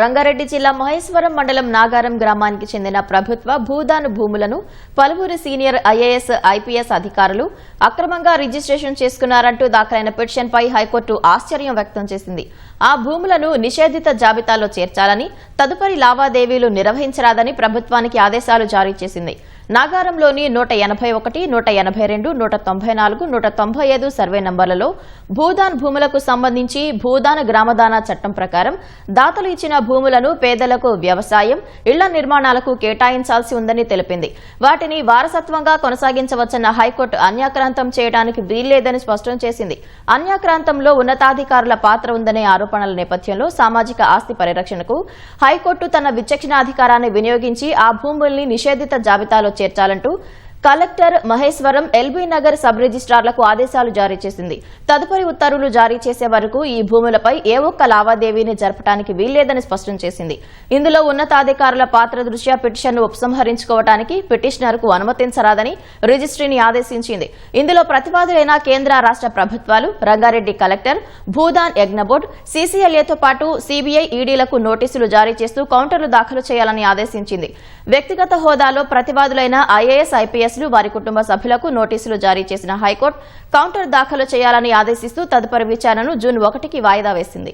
రంగారెడ్డి జిల్లా మహేశ్వరం మండలం నాగారం గ్రామానికి చెందిన ప్రభుత్వ భూదాను భూములను పలువురు సీనియర్ ఐఏఎస్ ఐపీఎస్ అధికారులు అక్రమంగా రిజిస్ట్రేషన్ చేసుకున్నారంటూ దాఖలైన పిటిషన్పై హైకోర్టు ఆశ్చర్యం వ్యక్తం చేసింది. ఆ భూములను నిషేధిత జాబితాలో చేర్చాలని తదుపరి లావాదేవీలు నిర్వహించరాదని ప్రభుత్వానికి ఆదేశాలు జారీ చేసింది. నాగారంలోని నూట ఎనభై ఒకటి నూట ఎనభై రెండు నూట తొంభై నాలుగు నూట తొంభై ఐదు సర్వే నంబర్లలో భూదాన్ భూములకు సంబంధించి భూదాన గ్రామదాన చట్టం ప్రకారం దాతలు ఇచ్చిన భూములను పేదలకు వ్యవసాయం ఇళ్ళ నిర్మాణాలకు కేటాయించాల్సి ఉందని తెలిపింది. వాటిని వారసత్వంగా కొనసాగించవచ్చన్న హైకోర్టు అన్యాక్రాంతం చేయడానికి వీల్లేదని స్పష్టం చేసింది. అన్యాక్రాంతంలో ఉన్నతాధికారుల పాత్ర ఉందనే ఆరోపణల నేపథ్యంలో సామాజిక ఆస్తి పరిరక్షణకు హైకోర్టు తన విచక్షణాధికారాన్ని వినియోగించి ఆ భూముల్ని నిషేధిత జాబితాలో చేర్చాలంటూ collector Maheshwaram LB Nagar sub రిజిస్ట్రార్లకు ఆదేశాలు జారీ చేసింది. తదుపరి ఉత్తర్వులు జారీ చేసే వరకు ఈ భూములపై ఏ ఒక్క లావాదేవీని జరపడానికి వీల్లేదని స్పష్టం చేసింది. ఇందులో ఉన్నతాధికారుల పాత్ర దృష్ట్యా పిటిషన్ను ఉపసంహరించుకోవడానికి పిటిషనర్కు అనుమతించరాదని రిజిస్ట్రీని ఆదేశించింది. ఇందులో ప్రతివాదులైన కేంద్ర రాష్ట ప్రభుత్వాలు రంగారెడ్డి కలెక్టర్ భూదాన్ యజ్ఞబోర్డ్ సీసీఎల్ఏతో పాటు సీబీఐ ఈడీలకు నోటీసులు జారీ చేస్తూ కౌంటర్లు దాఖలు చేయాలని ఆదేశించింది. వ్యక్తిగత హోదాలో ప్రతివాదులైన ఐఏఎస్ ఐపీఎస్లు వారి కుటుంబ సభ్యులకు నోటీసులు జారీ చేసిన హైకోర్టు కౌంటర్ దాఖలు చేయాలని ఆదేశిస్తూ తదుపరి విచారణను జూన్ ఒకటికి వాయిదా వేసింది.